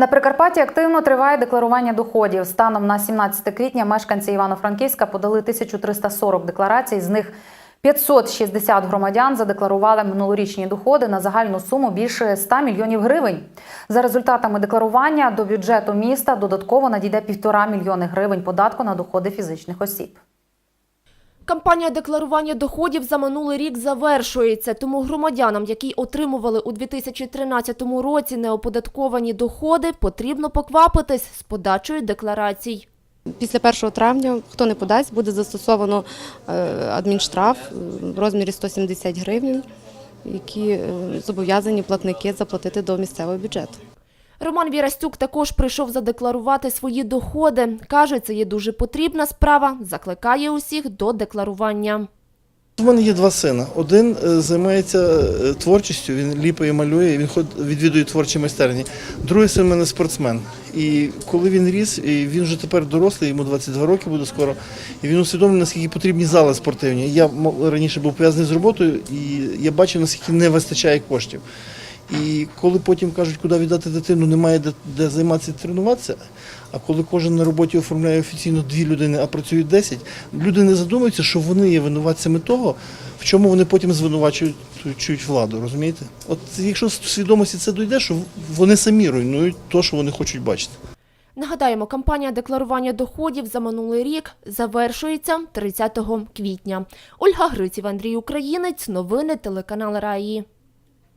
На Прикарпатті активно триває декларування доходів. Станом на 17 квітня мешканці Івано-Франківська подали 1340 декларацій. З них 560 громадян задекларували минулорічні доходи на загальну суму більше 100 мільйонів гривень. За результатами декларування до бюджету міста додатково надійде півтора мільйони гривень податку на доходи фізичних осіб. Кампанія декларування доходів за минулий рік завершується, тому громадянам, які отримували у 2013 році неоподатковані доходи, потрібно поквапитись з подачею декларацій. Після 1 травня, хто не подасть, буде застосовано е, адмінштраф в розмірі 170 гривень, які е, зобов'язані платники заплатити до місцевого бюджету. Роман Вірастюк також прийшов задекларувати свої доходи. Каже, це є дуже потрібна справа, закликає усіх до декларування. У мене є два сина. Один е, займається е, творчістю, він ліпає, малює, він відвідує творчі майстерні. Другий син у мене спортсмен. І коли він ріс, і він вже тепер дорослий, йому 22 роки буде скоро, і він усвідомлює, наскільки потрібні зали спортивні. Я раніше був пов'язаний з роботою, і я бачив, наскільки не вистачає коштів. І коли потім кажуть, куди віддати дитину, немає де, де займатися тренуватися. А коли кожен на роботі оформляє офіційно дві людини, а працюють 10, люди не задумуються, що вони є винуватцями того, в чому вони потім звинувачують чують владу. Розумієте? От якщо з свідомості це дійде, що вони самі руйнують те, що вони хочуть бачити. Нагадаємо, кампанія декларування доходів за минулий рік завершується 30 квітня. Ольга Гриців, Андрій Українець. Новини телеканал Раї.